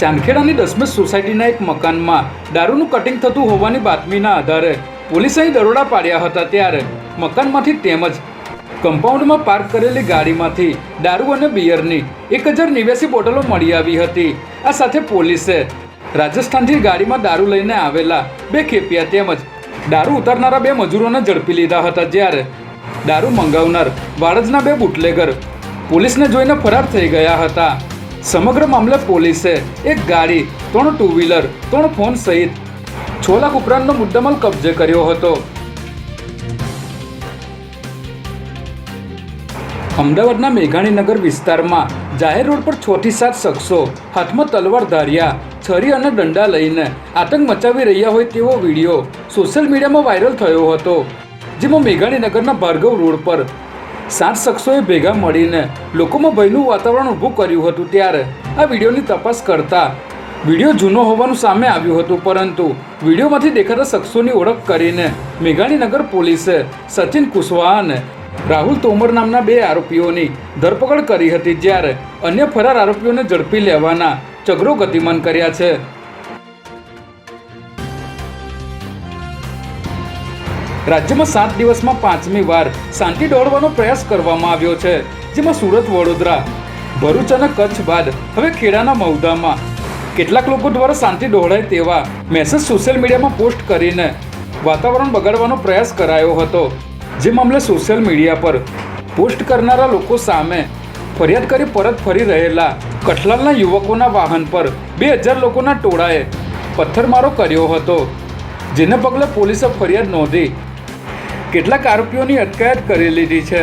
ચાંદખેડાની દસમસ સોસાયટીના એક મકાનમાં દારૂનું કટિંગ થતું હોવાની બાતમીના આધારે પોલીસે દરોડા પાડ્યા હતા ત્યારે મકાનમાંથી તેમજ કમ્પાઉન્ડમાં પાર્ક કરેલી ગાડીમાંથી દારૂ અને બિયરની એક હજાર નેવ્યાસી બોટલો મળી આવી હતી. આ સાથે પોલીસે રાજસ્થાનથી ગાડીમાં દારૂ લઈને આવેલા બે ખેપિયા તેમજ દારૂ ઉતારનારા બે મજૂરોને ઝડપી લીધા હતા જ્યારે દારૂ મંગાવનાર વાડજના બે બુટલેગર પોલીસને જોઈને ફરાર થઈ ગયા હતા. સમગ્ર મામલે પોલીસે એક ગાડી, ત્રણ ટુ વ્હીલર ત્રણ ફોન સહિત છ લાખ ઉપરાંતનો મુદ્દામાલ કબજે કર્યો હતો. અમદાવાદના મેઘાણીનગર વિસ્તારમાં જાહેર રોડ પર છોથી સાત શખ્સો હાથમાં તલવાર ધાર્યા, છરી અને દંડા લઈને આતંક મચાવી રહ્યા હોય તેવો વીડિયો સોશિયલ મીડિયામાં વાયરલ થયો હતો. જેમાં મેઘાણીનગરના ભાર્ગવ રોડ પર સાત શખ્સોએ ભેગા મળીને લોકોમાં ભયનું વાતાવરણ ઊભું કર્યું હતું ત્યારે આ વિડીયોની તપાસ કરતા વીડિયો જૂનો હોવાનું સામે આવ્યું હતું, પરંતુ વિડીયોમાંથી દેખાતા શખ્સોની ઓળખ કરીને મેઘાણીનગર પોલીસે સચિન કુશવાહા અને રાહુલ તોમર નામના બે આરોપીઓની ધરપકડ કરી હતી, જ્યારે અન્ય ફરાર આરોપીઓને ઝડપી લેવાના ચગરો ગતિમાન કર્યા છે. રાજ્યમાં સાત દિવસમાં પાંચમી વાર શાંતિ દોડવાનો પ્રયાસ કરવામાં આવ્યો છે, જેમાં સુરત, વડોદરા, ભરૂચ અને કચ્છ બાદ હવે ખેડાના મૌદામાં કેટલાક લોકો દ્વારા શાંતિ દોડાય તેવા મેસેજ સોશિયલ મીડિયામાં પોસ્ટ કરીને વાતાવરણ બગાડવાનો પ્રયાસ કરાયો હતો, જે મામલે સોશિયલ મીડિયા પર પોસ્ટ કરનારા લોકો સામે ફરિયાદ કરી પરત ફરી રહેલા કઠલાલના યુવકોના વાહન પર બે હજાર લોકોના ટોળાએ પથ્થરમારો કર્યો હતો, જેને પગલે પોલીસે ફરિયાદ નોંધી કેટલાક આરોપીઓની અટકાયત કરી લીધી છે.